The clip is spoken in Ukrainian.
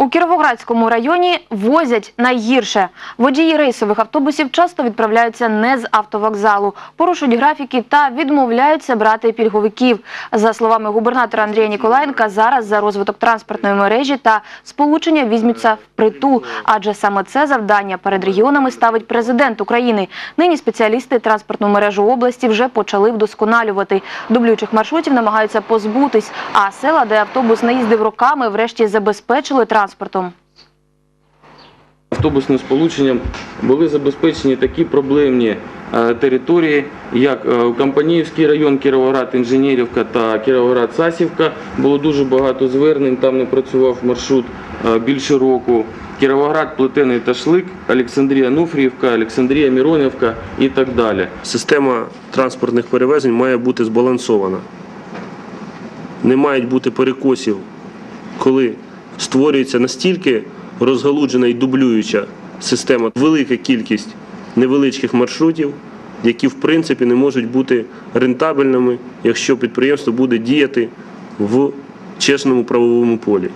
У Кіровоградському районі возять найгірше. Водії рейсових автобусів часто відправляються не з автовокзалу, порушують графіки та відмовляються брати пільговиків. За словами губернатора Андрія Ніколаєнка, зараз за розвиток транспортної мережі та сполучення візьмуться впритул, адже саме це завдання перед регіонами ставить президент України. Нині спеціалісти транспортну мережу області вже почали вдосконалювати. Дублюючих маршрутів намагаються позбутись, а села, де автобус не їздив роками, врешті забезпечили транспортом. Автобусним сполученням були забезпечені такі проблемні е, території, як е, Компаніївський район, Кіровоград, Інженерівка та Кіровоград Сасівка. Було дуже багато звернень, там не працював маршрут е, більше року. Кіровоград, Плетений Ташлик, Олександрія Нуфріївка, Олександрія Міронівка і так далі. Система транспортних перевезень має бути збалансована. Не мають бути перекосів, коли створюється настільки розгалуджена і дублююча система, велика кількість невеличких маршрутів, які в принципі не можуть бути рентабельними, якщо підприємство буде діяти в чесному правовому полі.